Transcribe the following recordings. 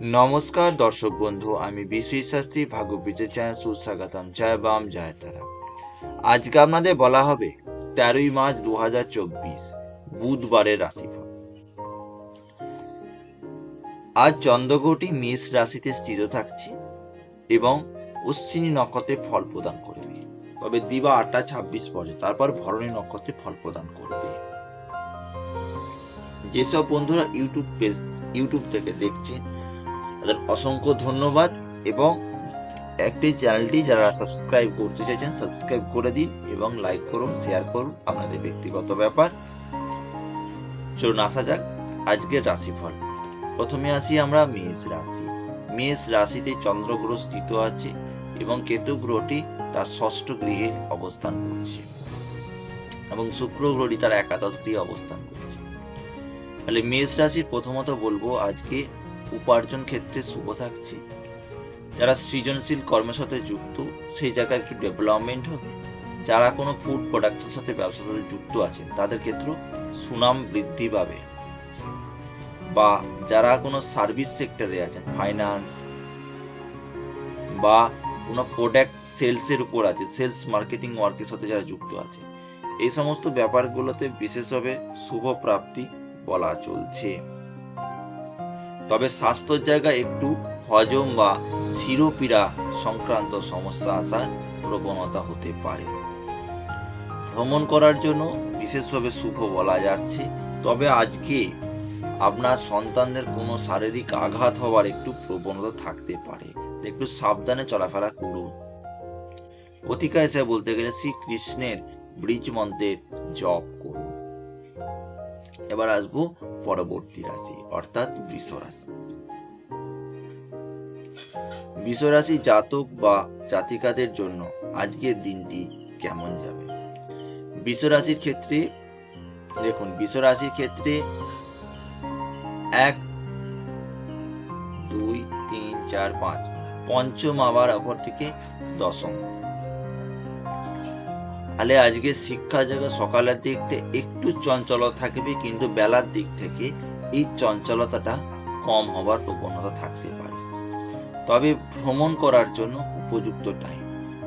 নমস্কার দর্শক বন্ধু, আমি বিশ্ব শাস্ত্রী ভাগ্যবীজের চ্যানেল সুস্বাগতম। জয় বাম, জয় তারা। আজকে আপনাদের বলা হবে তেরোই মার্চ দু হাজার চব্বিশ, বুধবারের রাশিফল। আজ চন্দ্রগ্রহটি মেষ রাশিতে স্থির থাকছে এবং অশ্বিনী নক্ষত্রে ফল প্রদান করবে। তবে দিবা আটটা ছাব্বিশ পরে তারপর ভরণী নক্ষত্রে ফল প্রদান করবে। যেসব বন্ধুরা ইউটিউব পেজ ইউটিউব থেকে দেখছেন। তাদের অসংখ্য ধন্যবাদ এবং একটি চ্যানেলটি যারা সাবস্ক্রাইব করতে চাইছেন সাবস্ক্রাইব করে দিন এবং লাইক করুন শেয়ার করুন আপনাদের ব্যক্তিগত ব্যাপার। চলুন আসা যাক আজকের রাশিফল। প্রথমে আসি আমরা মেষ রাশি। মেষ রাশিতে চন্দ্রগ্রহ স্থিত আছে এবং কেতু গ্রহটি তার ষষ্ঠ গৃহে অবস্থান করছে এবং শুক্র গ্রহটি তার একাদশ গৃহে অবস্থান করছে। তাহলে মেষ রাশির প্রথমত বলব আজকে উপার্জন ক্ষেত্রে শুভ থাকছে। যারা সৃজনশীল কর্মের সাথে যুক্ত, সেই জায়গায় একটু ডেভেলপমেন্ট হবে। যারা কোনো ফুড প্রোডাক্টসের সাথে ব্যবসার সাথে যুক্ত আছেন, তাদের ক্ষেত্রেও সুনাম বৃদ্ধি পাবে। বা যারা কোনো সার্ভিস সেক্টরে আছেন ফাইন্যান্স বা কোনো প্রোডাক্ট সেলসের উপর আছে সেলস মার্কেটিং ওয়ার্কের সাথে যারা যুক্ত আছে এই সমস্ত ব্যাপারগুলোতে বিশেষভাবে শুভ প্রাপ্তি বলা চলছে। তবে স্বাস্থ্যের জায়গায় একটু হজম বা শিরোপীড়া সংক্রান্ত সমস্যা আসার প্রবণতা হতে পারে। ভ্রমণ করার জন্য বিশেষভাবে শুভ বলা যাচ্ছে। তবে আজকে আপনার সন্তানদের কোনো শারীরিক আঘাত হওয়ার একটু প্রবণতা থাকতে পারে। একটু সাবধানে চলাফেরা করুন। অতিকা হিসেবে বলতে গেলে শ্রীকৃষ্ণের ব্রিজ মন্ত্রের জপ করুন। এবার আসব পরবর্তী রাশি, অর্থাৎ বৃষ রাশি। বৃষ রাশি জাতক বা জাতিকাদের জন্য আজকের দিনটি কেমন যাবে? বৃষ রাশির ক্ষেত্রে, দেখুন, বৃষ রাশির ক্ষেত্রে এক, দুই, তিন, চার, পাঁচ, পঞ্চম আবার অপর থেকে দশম। তাহলে আজকে শিক্ষা জায়গা সকালের দিকটা একটু চঞ্চলতা থাকবে, কিন্তু বেলার দিক থেকে এই চঞ্চলতাটা কম হবার প্রবণতা থাকতে পারে। তবে ভ্রমণ করার জন্য উপযুক্ত টাইম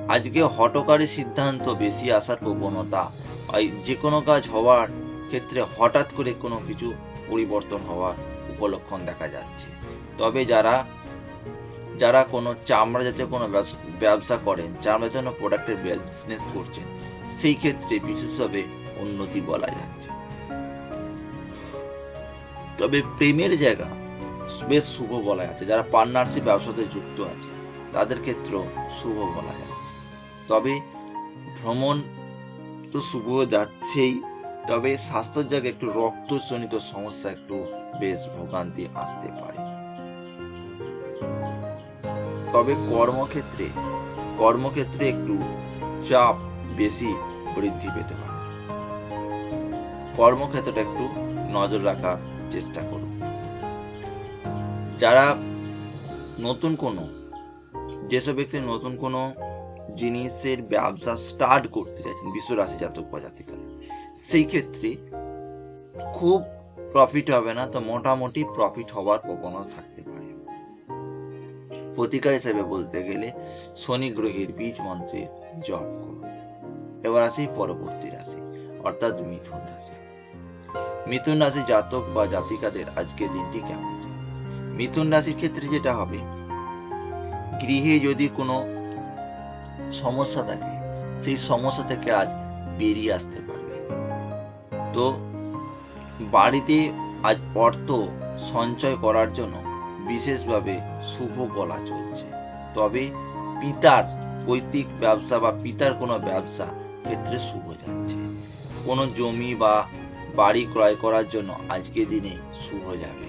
আজকে হটকারী সিদ্ধান্ত বেশি আসার প্রবণতা যে কোনো কাজ হওয়ার ক্ষেত্রে হঠাৎ করে কোনো কিছু পরিবর্তন হওয়ার উপলক্ষণ দেখা যাচ্ছে। তবে যারা যারা কোনো চামড়া জাতীয় কোনো ব্যবস- করেন, চামড়া জাতীয় প্রোডাক্টের বিজনেস করছেন সেই ক্ষেত্রে বিশেষভাবে উন্নতি বলা যাচ্ছে। তবে প্রেমের জায়গা বেশ শুভ বলা যাচ্ছে। যারা পার্টনারশিপ ব্যবসাতে যুক্ত আছে, তাদের ক্ষেত্রেও শুভ বলা যাচ্ছে। তবে ভ্রমণ তো শুভ যাচ্ছেই, তবে স্বাস্থ্যের জায়গায় একটু রক্তজনিত সমস্যা, একটু বেশ ভোগান্তি আসতে পারে। তবে কর্মক্ষেত্রে কর্মক্ষেত্রে একটু চাপ বেশি বৃদ্ধি পেতে পারে। কর্মক্ষেত্রটা একটু নজর রাখার চেষ্টা করুন। যারা নতুন কোনো, যেসব ব্যক্তি নতুন কোনো জিনিসের ব্যবসা স্টার্ট করতে চাইছেন, বিশ্ব রাশি জাতক বা সেই ক্ষেত্রে খুব প্রফিট হবে না, তো মোটামুটি প্রফিট হওয়ার প্রবণতা থাকতে পারে। প্রতিকার হিসেবে বলতে গেলে শনি গ্রহের বীজ মন্ত্রের জপ করুন। এবার আসি পরবর্তী রাশি, অর্থাৎ মিথুন রাশি। মিথুন রাশি জাতক বা জাতিকাদের আজকে দিনটি কেমন মিথুন রাশির ক্ষেত্রে যেটা হবে, গৃহে যদি কোনো সমস্যা থাকে, সেই সমস্যা থেকে আজ বেরিয়ে আসতে পারবে। তো বাড়িতে আজ অর্থ সঞ্চয় করার জন্য বিশেষভাবে শুভ বলা চলছে। তবে পিতার পৈতৃক ব্যবসা বা পিতার কোনো ব্যবসা ক্ষেত্রে শুভ যাচ্ছে। কোনো জমি বা বাড়ি ক্রয় করার জন্য আজকে দিনে শুভ যাবে।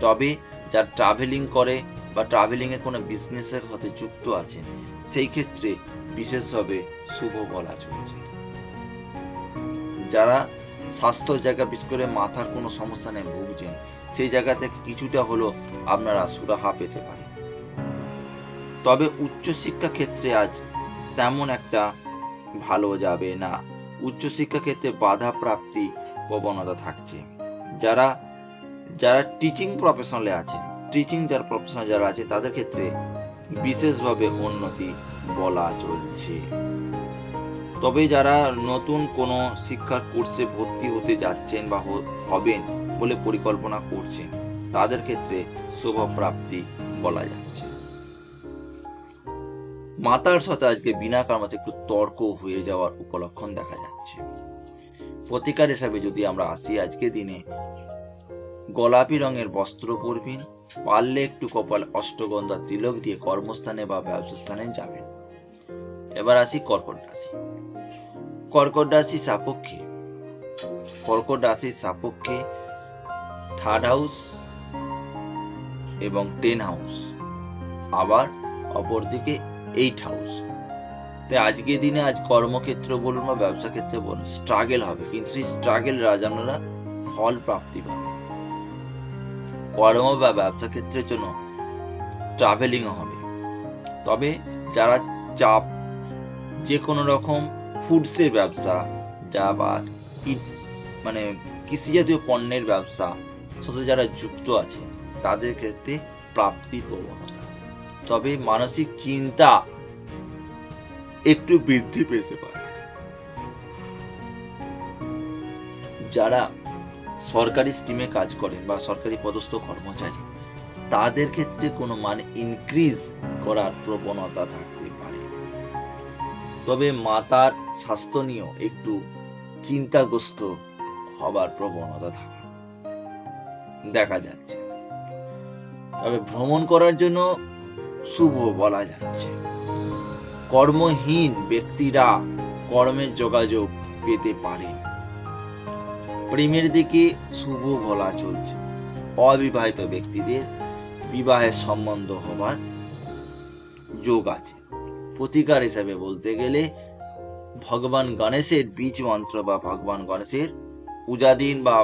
তবে যারা ট্রাভেলিং করে বা ট্রাভেলিংয়ে কোনো বিজনেসের সাথে যুক্ত আছেন, সেই ক্ষেত্রে বিশেষভাবে শুভ বলা চলছে। যারা স্বাস্থ্য জায়গা বিশেষ করে মাথার কোনো সমস্যা নিয়ে ভুগছেন, সেই জায়গা থেকে কিছুটা হলো আপনারা সুরাহা পেতে পারেন। তবে উচ্চশিক্ষা ক্ষেত্রে আজ তেমন একটা ভালো যাবে না। উচ্চশিক্ষা ক্ষেত্রে বাধা প্রাপ্তি প্রবণতা থাকছে। যারা যারা টিচিং প্রফেশনালে আছেন টিচিং যারা প্রফেশনাল যারা আছে, তাদের ক্ষেত্রে বিশেষভাবে উন্নতি বলা চলছে। তবে যারা নতুন কোনো শিক্ষার কোর্সে ভর্তি হতে যাচ্ছেন বা হবেন বলে পরিকল্পনা করছেন, তাদের ক্ষেত্রে শুভপ্রাপ্তি বলা যাচ্ছে। মাতার সাথে আজকে বিনা কারণে একটু তর্ক হয়ে যাওয়ার উপলক্ষণ দেখা যাচ্ছে। প্রতিকার হিসাবে যদি আমরা আসি আজকে দিনে, গোলাপি রঙের বস্ত্র পরবেন, পারলে একটু কপাল অষ্টগন্ধা তিলক দিয়ে কর্মস্থানে বা ব্যবসাস্থানে যাবেন। এবার আসি কর্কট রাশি। কর্কট রাশি সাপক্ষে, কর্কট রাশির সাপক্ষে থার্ড হাউস এবং টেন হাউস। আবার অপরদিকে এইট হাউস তাই আজকে দিনে আজ কর্মক্ষেত্র বলুন বা ব্যবসা ক্ষেত্রে বলুন স্ট্রাগেল হবে। কিন্তু সেই স্ট্রাগেল রাজানোরা ফল প্রাপ্তি পাবে। কর্ম বা ব্যবসা ক্ষেত্রের জন্য ট্রাভেলিংও হবে। তবে যারা চাপ যে কোনো রকম ফুডসের ব্যবসা, যা বা মানে কৃষিজাতীয় পণ্যের ব্যবসা সাথে যারা যুক্ত আছে তাদের ক্ষেত্রে প্রাপ্তি প্রবণতা। তবে মানসিক চিন্তা একটু বৃদ্ধি পেতে পারে। যারা সরকারি স্কিমে কাজ করেন বা সরকারি পদস্থ কর্মচারী, তাদের ক্ষেত্রে কোনো মান ইনক্রিজ করার প্রবণতা থাকতে পারে। তবে মাতার স্বাস্থ্য নিয়েও একটু চিন্তাগ্রস্ত হবার প্রবণতা থাকে দেখা যাচ্ছে। তবে ভ্রমণ করার জন্য শুভ বলা যাচ্ছে। কর্মহীন ব্যক্তিরা কর্মের যোগাযোগ পেতে পারেন প্রেমের দিকে শুভ বলা চলছে। অবিবাহিত ব্যক্তিদের বিবাহের সম্বন্ধ হবার যোগ আছে। প্রতিকার হিসাবে বলতে গেলে ভগবান গণেশের বীজ মন্ত্র বা ভগবান গণেশের পূজা দিন বা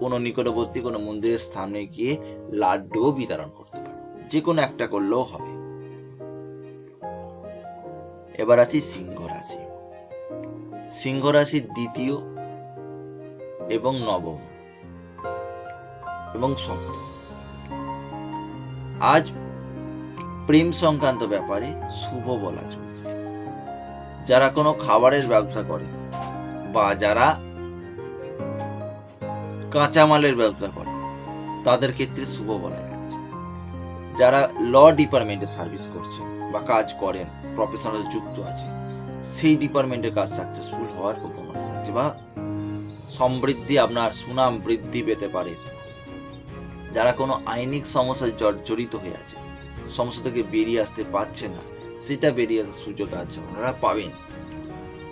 কোনো নিকটবর্তী কোনো মন্দিরের স্থানে গিয়ে লাড্ডুও বিতরণ করতে পারো। যে কোনো একটা করলেও হবে। এবার আসি সিংহ রাশি। সিংহ রাশির দ্বিতীয় এবং নবম এবং সপ্তম। আজ প্রেম সংক্রান্ত ব্যাপারে শুভ বলা চলছে। যারা কোনো খাবারের ব্যবসা করে বা যারা কাঁচামালের ব্যবসা করে, তাদের ক্ষেত্রে শুভ বলা যাচ্ছে যারা ল ডিপার্টমেন্টে সার্ভিস করছে বা কাজ করেন প্রফেশনাল যুক্ত আছে সেই ডিপার্টমেন্টের কাজ সাকসেসফুল হওয়ার প্রবণতা আছে বা সমৃদ্ধি আপনার সুনাম বৃদ্ধি পেতে পারে। যারা কোনো আইনিক সমস্যায় জর্জরিত হয়ে আছে সমস্যা থেকে বেরিয়ে আসতে পারছে না, সেটা বেরিয়ে আসার সুযোগ আছে, আপনারা পাবেন।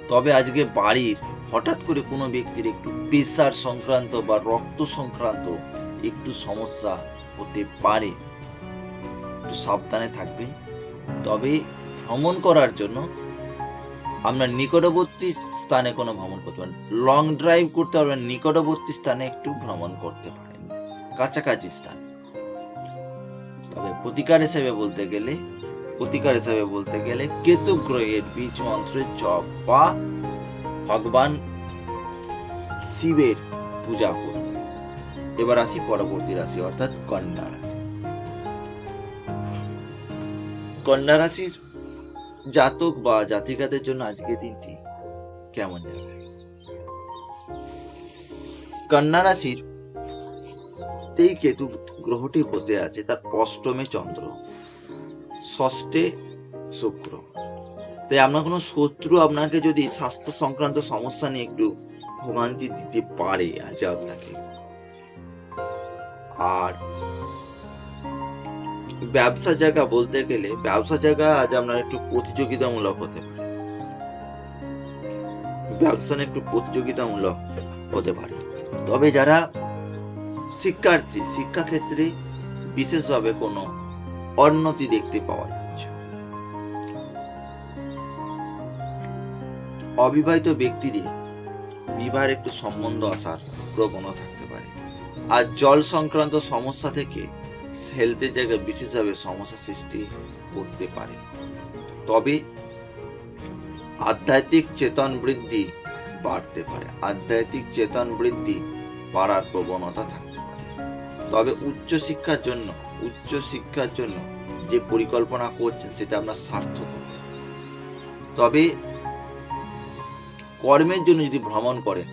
তবে আজকে বাড়ির হঠাৎ করে কোনো ব্যক্তির একটু প্রেশার সংক্রান্ত বা রক্ত সংক্রান্ত একটু সমস্যা হতে পারে। একটু সাবধানে থাকবেন তবে ভ্রমণ করার জন্য আপনার নিকটবর্তী স্থানে কোনো ভ্রমণ করতে পারেন লং ড্রাইভ করতে পারবেন, নিকটবর্তী স্থানে একটু ভ্রমণ করতে পারেন। কাছাকাছি স্থান। তবে প্রতিকার হিসেবে বলতে গেলে, প্রতিকার হিসেবে বলতে গেলে কেতু গ্রহের বীজ মন্ত্রের জপ বা ভগবান শিবের পূজা করুন। এবার আসি পরবর্তী রাশি, অর্থাৎ কন্যা রাশি। কন্যা রাশির জাতক বা জাতিকাদের জন্য আজকের দিনটি কেমন যাবে? কন্যা রাশির এই কেতু গ্রহটি বসে আছে, তার অষ্টমে চন্দ্র, ষষ্ঠে শুক্র। তাই আপনার কোনো শত্রু আপনাকে যদি স্বাস্থ্য সংক্রান্ত সমস্যা নিয়ে একটু ভোগান্তি দিতে পারে আজ আপনাকে। আর ব্যবসা জায়গা বলতে গেলে ব্যবসা জায়গা আজ আপনার একটু প্রতিযোগিতামূলক হতে পারে। ব্যবসা একটু প্রতিযোগিতামূলক হতে পারে। তবে যারা শিক্ষার্থী, শিক্ষাক্ষেত্রে বিশেষভাবে কোনো উন্নতি দেখতে পাওয়া যাচ্ছে। অবিবাহিত ব্যক্তিদের বিবাহের একটু সম্বন্ধ আসার প্রবণতা থাকতে পারে। আর জল সংক্রান্ত সমস্যা থেকে হেলথের জায়গায় বিশেষভাবে সমস্যা সৃষ্টি করতে পারে। তবে আধ্যাত্মিক চেতন বৃদ্ধি বাড়তে পারে। আধ্যাত্মিক চেতন বৃদ্ধি বাড়ার প্রবণতা থাকতে পারে। তবে উচ্চশিক্ষার জন্য উচ্চ শিক্ষার জন্য যে পরিকল্পনা করছেন সেটা আপনার সার্থক হবে। তবে কর্মের জন্য যদি ভ্রমণ করেন,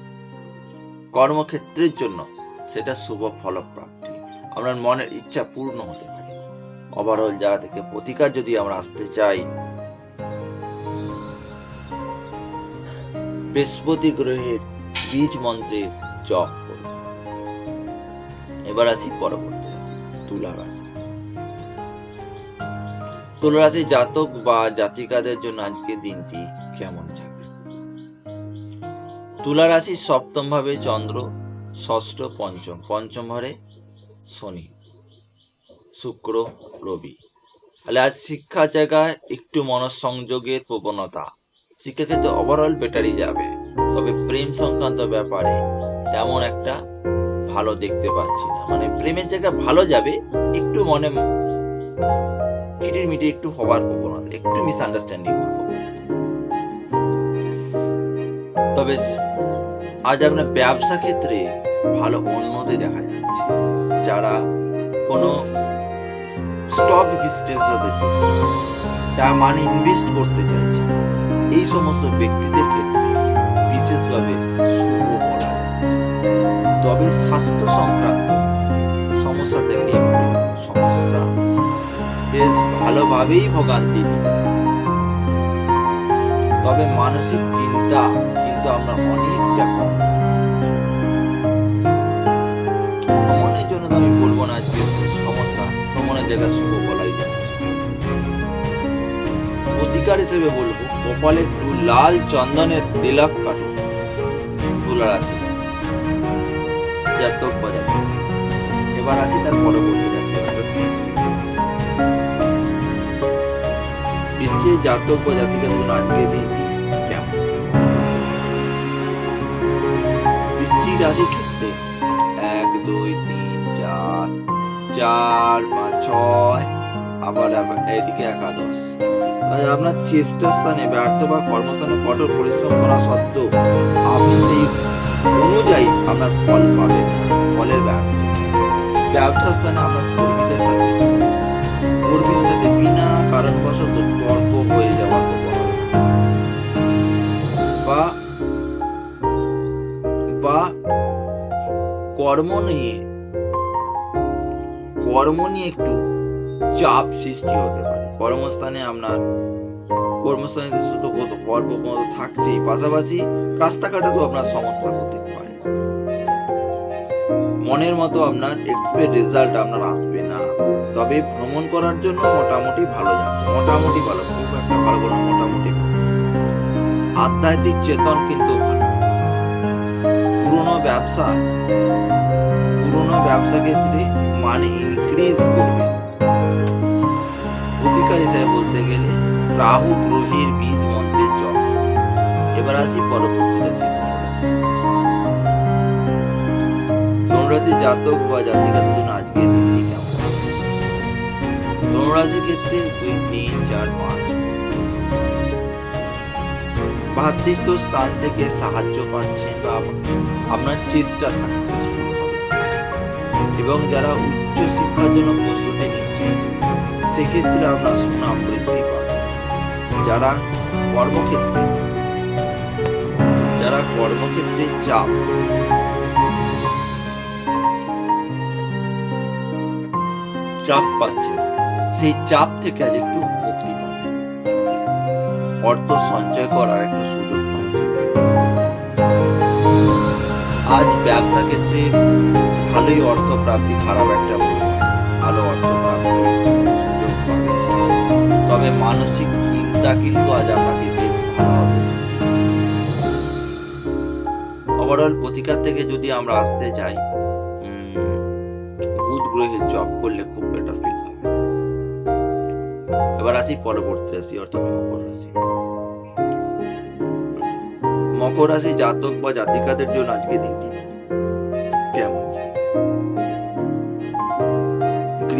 কর্মক্ষেত্রের জন্য সেটা শুভ ফলপ্রাপ্তি। আপনার মনের ইচ্ছা পূর্ণ হতে পারে। ওভারঅল জায়গা থেকে প্রতিকার যদি আমরা আসতে চাই। বৃহস্পতি গ্রহের বীজ মন্ত্রে জপ করুন। এবার আসি পরবর্তী রাশি, তুলা রাশি। তুলা রাশি জাতক বা জাতিকাদের জন্য আজকের দিনটি কেমন যাবে? তুলা রাশির সপ্তম ভাবে চন্দ্র, ষষ্ঠ, পঞ্চম। পঞ্চম ঘরে শনি, শুক্র, রবি। তাহলে আজ শিক্ষা জায়গায় একটু মনঃসংযোগের প্রবণতা। শিক্ষাক্ষেত্রে ওভারঅল বেটারই যাবে। তবে প্রেম সংক্রান্ত ব্যাপারে তেমন একটা ভালো দেখতে পাচ্ছি না। মানে প্রেমের জায়গায় ভালো যাবে, একটু মনে মিটি একটু হবার প্রবণতা, একটু মিসআন্ডারস্ট্যান্ডিং হওয়ার প্রবণতা। তবে আজ আপনার ব্যবসা ক্ষেত্রে ভালো উন্নতি দেখা যাচ্ছে। যারা কোনো স্টক বিজনেসের সাথে যুক্ত যারা মানি ইনভেস্ট করতে চাইছে, এই সমস্ত ব্যক্তিদের ক্ষেত্রে বিশেষভাবে শুভ বলা যাচ্ছে। তবে স্বাস্থ্য সংক্রান্ত সমস্যা থেকে একটু সমস্যা বেশ ভালোভাবেই ভোগান্তি দিবে তবে মানসিক চিন্তা কিন্তু আমরা অনেকটা কম তো আমি বলব না আজকে সমস্যা। ভ্রমণের জায়গা শুভ বলাই যাচ্ছে। প্রতিকার হিসেবে বলব কপালে একটু লাল চন্দনের তিলক কাটুন তুলা রাশি। জাতক বা জাতক এবার আসি তার পরবর্তী রাশি অর্থাৎ বৃশ্চিক রাশি জাতক বা জাতিকার জন্য আজকের দিনটি কেমন? বৃশ্চিক রাশির ক্ষেত্রে এক, দুই, তিন চার চার পাঁচ, ছয়, আবার এদিকে একাদশ। তাই আপনার চেষ্টা স্থানে ব্যর্থ বা কর্মস্থানে কঠোর পরিশ্রম করা সত্ত্বেও আপনি সেই অনুযায়ী আপনার ফল পাবেন, ফলের ব্যর্থ। ব্যবসা স্থানে আপনার কর্মীদের সাথে কর্মীদের সাথে বিনা কারণবশত তর্ক হয়ে যাওয়ার বা বা কর্ম নিয়ে কর্ম নিয়ে একটু চাপ সৃষ্টি হতে পারে। কর্মস্থানে আপনার কর্মস্থানে শুধু কত প্রবণতা থাকছেই, পাশাপাশি রাস্তাঘাটে তো আপনার সমস্যা হতে পারে। মনের মতো আপনার এক্সপেক্ট রেজাল্ট আপনার আসবে না। তবে ভ্রমণ করার জন্য মোটামুটি ভালো যাচ্ছে। মোটামুটি ভালো, খুব একটা ভালো বলব মোটামুটি আধ্যাত্মিক চেতন কিন্তু ভালো। পুরনো ব্যবসা পুরনো ব্যবসা ক্ষেত্রে মানে ইনক্রিজ করবে। প্রতিকার হিসেবে বলতে গেলে, রাহু গ্রহের বীজ মন্ত্রের জপ। এবার আসি পরবর্তী রাশি ধনুরাশি ধনুরাশি জাতক বা জাতিকাদের জন্য আজকের দিনটি কেমন? ধনুরাশির ক্ষেত্রে দুই, তিন, চার, পাঁচ। ভাতৃত্ব স্থান থেকে সাহায্য পাচ্ছেন বা আপনার চেষ্টা হবে এবং যারা উচ্চ শিক্ষার জন্য প্রস্তুতি নিচ্ছেন সেক্ষেত্রে আপনার সুনাম বৃদ্ধি পাবে। যারা কর্মক্ষেত্রে যারা কর্মক্ষেত্রে চাপ। চাপ পাচ্ছে। সেই চাপ থেকে আজ একটু মুক্তি পাবে। অর্থ সঞ্চয় করার একটা সুযোগ পাচ্ছে। আজ ব্যবসা ক্ষেত্রে ভালোই অর্থ প্রাপ্তি খারাপ একটা বলব। ভালো অর্থ প্রাপ্তি সুযোগ পাবে। তবে মানসিক চিন্তা কিন্তু আজ আপনাকে বেশ ভালোভাবে সৃষ্টি ওভারঅল প্রতিকার থেকে যদি আমরা আসতে চাই বুধ গ্রহের জব করলে খুব বেটার ফিল হবে। এবার আসি পরবর্তী রাশি অর্থাৎ মকর রাশি। মকর রাশি জাতক বা জাতিকাদের জন্য আজকে দিনটি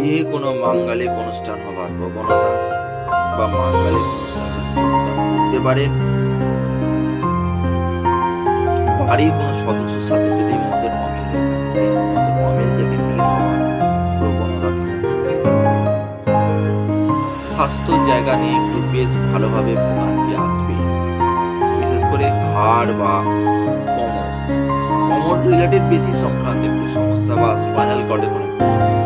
গৃহে কোনো মাঙ্গালিক অনুষ্ঠান হবার প্রবণতা বা মাঙ্গালিক করতে পারেন বাড়ির কোনো সদস্যের সাথে যদি মতের অমিল হয়ে থাকে, সেই মতের অমিল থেকে মিল হওয়ার প্রবণতা থাকে। স্বাস্থ্য জায়গা নিয়ে একটু বেশ ভালোভাবে ভোগান্তি আসবে বিশেষ করে ঘাড় বা কোমর। কোমর রিলেটেড বেশি সংক্রান্ত একটু সমস্যা বা স্পাইনাল কর্ডে কোনো সমস্যা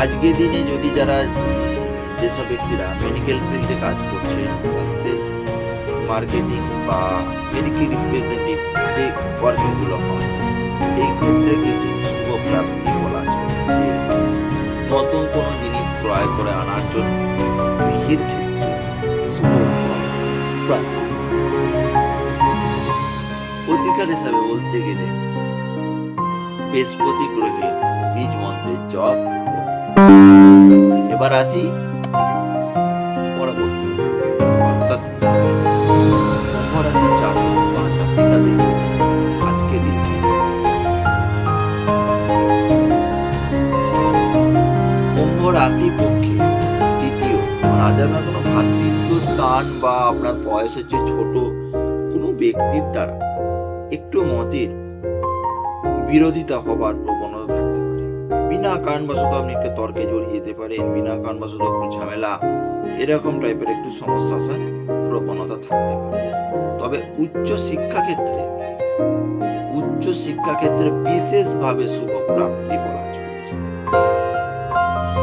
তবে আজকের দিনে যদি যারা যেসব ব্যক্তিরা মেডিকেল ফিল্ডে কাজ করছে সেলস মার্কেটিং বা মেডিকেল রিপ্রেজেন্টেটিভ যে ওয়ার্কিংগুলো হয়, এই ক্ষেত্রে কিন্তু শুভ প্রাপ্তি বলা চলছে নতুন কোনো জিনিস ক্রয় করে আনার জন্য গৃহের ক্ষেত্রে শুভ প্রাপ্তি প্রতিকার হিসাবে বলতে গেলে বৃহস্পতি গ্রহের বীজ মন্ত্রের জপ করুন। এবার আসি রাশি পক্ষে দ্বিতীয় আজ আপনার কোনো ভাতৃত্ব স্থান বা আপনার বয়স হচ্ছে ছোট কোনো ব্যক্তির দ্বারা একটু মতের বিরোধিতা হবার প্রবণতা পারে বিনা কারণবশত আপনি একটু তর্কে জড়িয়ে যেতে পারেন, বিনা কারণবশত একটু ঝামেলা, এরকম টাইপের একটু সমস্যা আসার প্রবণতা থাকতে পারে। তবে উচ্চ শিক্ষা ক্ষেত্রে উচ্চ শিক্ষা ক্ষেত্রে বিশেষভাবে শুভ প্রাপ্তি বলা চলছে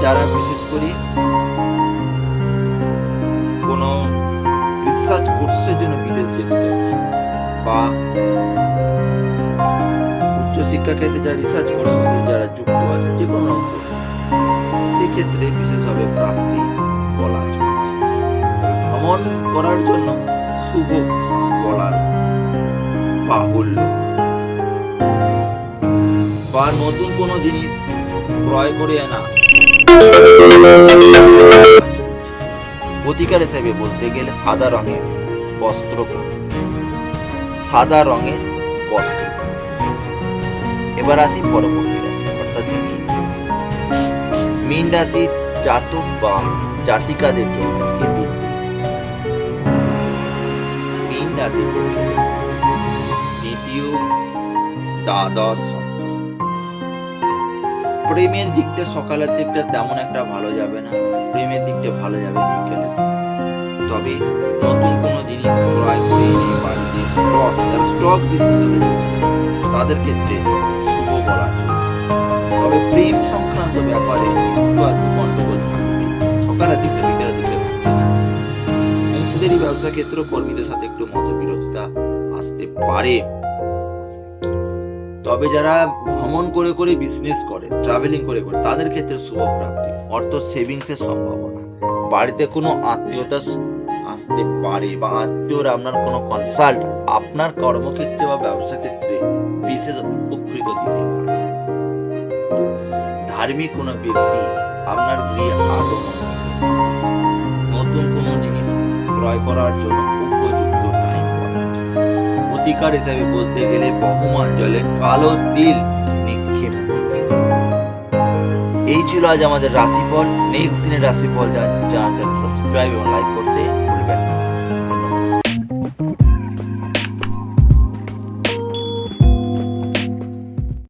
যারা বিশেষ করে কোনো রিসার্চ কোর্সের জন্য বিদেশ যেতে চাইছে বা ক্ষেত্রে যারা রিসার্চ কোর্সের সাথে যারা যুক্ত আছে যে কোনো কোর্স সেই ক্ষেত্রে বিশেষভাবে প্রাপ্তি বলা চলছে ভ্রমণ করার জন্য শুভ বলার বাহুল্য বা নতুন কোনো জিনিস ক্রয় করে আনা। প্রতিকার হিসেবে বলতে গেলে সাদা রঙের বস্ত্র সাদা রঙের বস্ত্র। এবার আসি পরবর্তী রাশি, অর্থাৎ মীন মীন রাশির জাতক বা জাতিকাদের জন্য আজকে দিনটি মীন রাশির পক্ষে দ্বিতীয় দ্বাদশ প্রেমের দিকটা সকালের দিকটা তেমন একটা ভালো যাবে না, প্রেমের দিকটা ভালো যাবে বিকেলের দিকে। তবে নতুন কোনো জিনিস ক্রয় করে এনে বাড়িতে স্টক যারা স্টক যুক্ত তাদের ক্ষেত্রে বলা চলছে। তবে প্রেম সংক্রান্ত ব্যাপারে একটু আধটু গন্ডগোল থাকবে। সকালের দিকটা বিকেলের দিকটা থাকছে না। অংশীদারি ব্যবসা ক্ষেত্রে কর্মীদের সাথে একটু মতবিরোধিতা আসতে পারে। তবে যারা ভ্রমণ করে করে বিজনেস করে ট্রাভেলিং করে করে, তাদের ক্ষেত্রে শুভ প্রাপ্তি। অর্থ সেভিংসের সম্ভাবনা। বাড়িতে কোনো আত্মীয়তা আসতে পারে বা আত্মীয়রা আপনার কোনো কনসাল্ট আপনার কর্মক্ষেত্রে বা ব্যবসা ক্ষেত্রে বিশেষ উপকৃত দিতে পারে। ধার্মিক কোনো ব্যক্তি আপনার গৃহে আগমন নতুন কোনো জিনিস ক্রয় করার জন্য উপযুক্ত টাইম প্রতিকার হিসাবে বলতে গেলে বহমান জলে কালো তিল নিক্ষেপ এই ছিল আজ আমাদের রাশিফল। নেক্সট দিনের রাশিফল যা জন্য সাবস্ক্রাইব এবং লাইক করতে